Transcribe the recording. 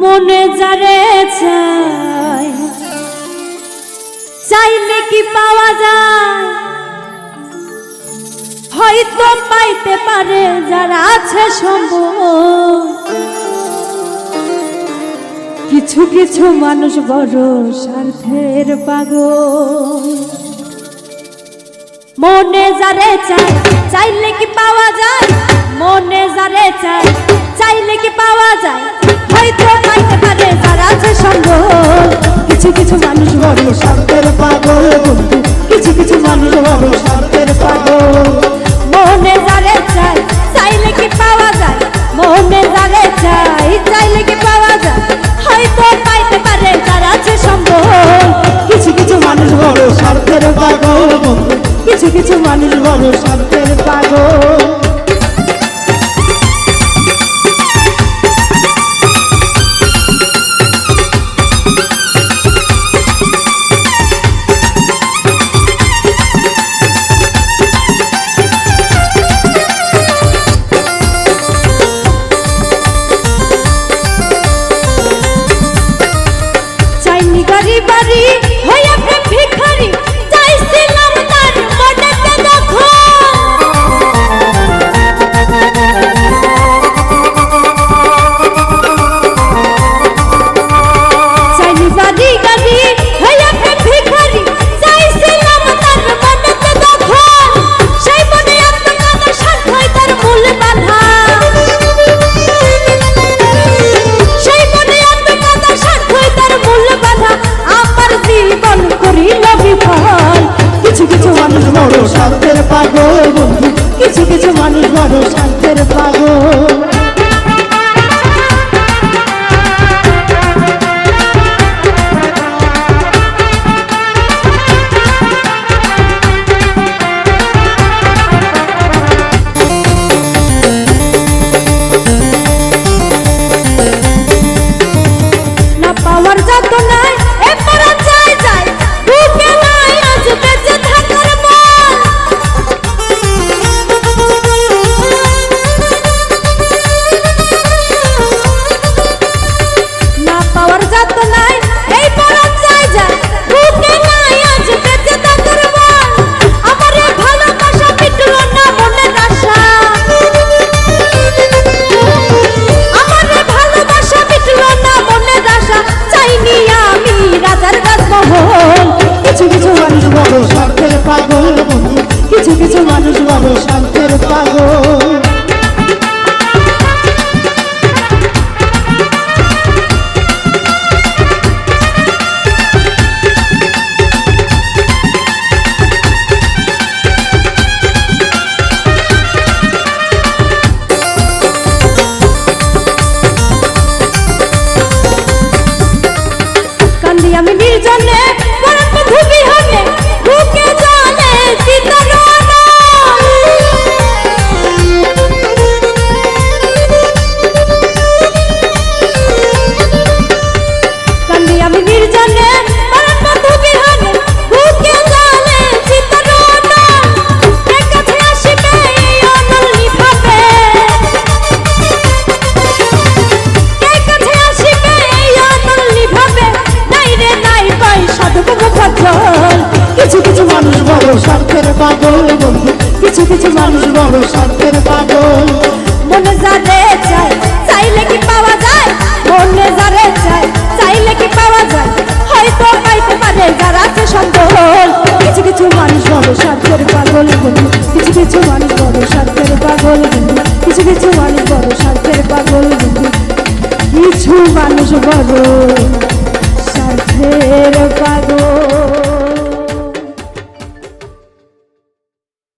মনে যারে চাই চাইলে কি পাওয়া যায়? হয়তো পাইতে পারে যারা আছে সম্ভব। কিছু কিছু মানুষ বড় স্বার্থের পাগল। মনে যারে চাই চাইলে কি পাওয়া যায়? মনে যারে চাই চাইলে কি পাওয়া যায়? হয়তো পাইতে পারে যারা আছে সম্ভব কিছু কিছু মানুষ বড় স্বার্থের পাগল কিছু কিছু মানুষ বড় স্বার্থের পাগল। মনে যারে চাই চাইলে কি পাওয়া যায়? মনে যারে চাই চাইলে কি পাওয়া যায়? হয়তো পাইতে পারে যারা আছে সম্ভব কিছু কিছু মানুষ বড় স্বার্থের পাগল কিছু কিছু মানুষ বড় স্বার্থের सी বড় স্বার্থের পাগল আমি নির্জনে স্বার্থের পাগল বন্ধু। কিছু কিছু মানুষ বড় স্বার্থের পাগল। মনে যারে চাই চাইলে কি পাওয়া যায়? মনে যারে চাই চাইলে কি পাওয়া যায়? হয়তো পাইতে পারে যারা আছে সম্বল কিছু কিছু মানুষ বড় স্বার্থের পাগল বন্ধু। কিছু কিছু মানুষ বড় স্বার্থের পাগল বন্ধু। কিছু কিছু মানুষ বড় স্বার্থের পাগল বন্ধু। কিছু মানুষ বড়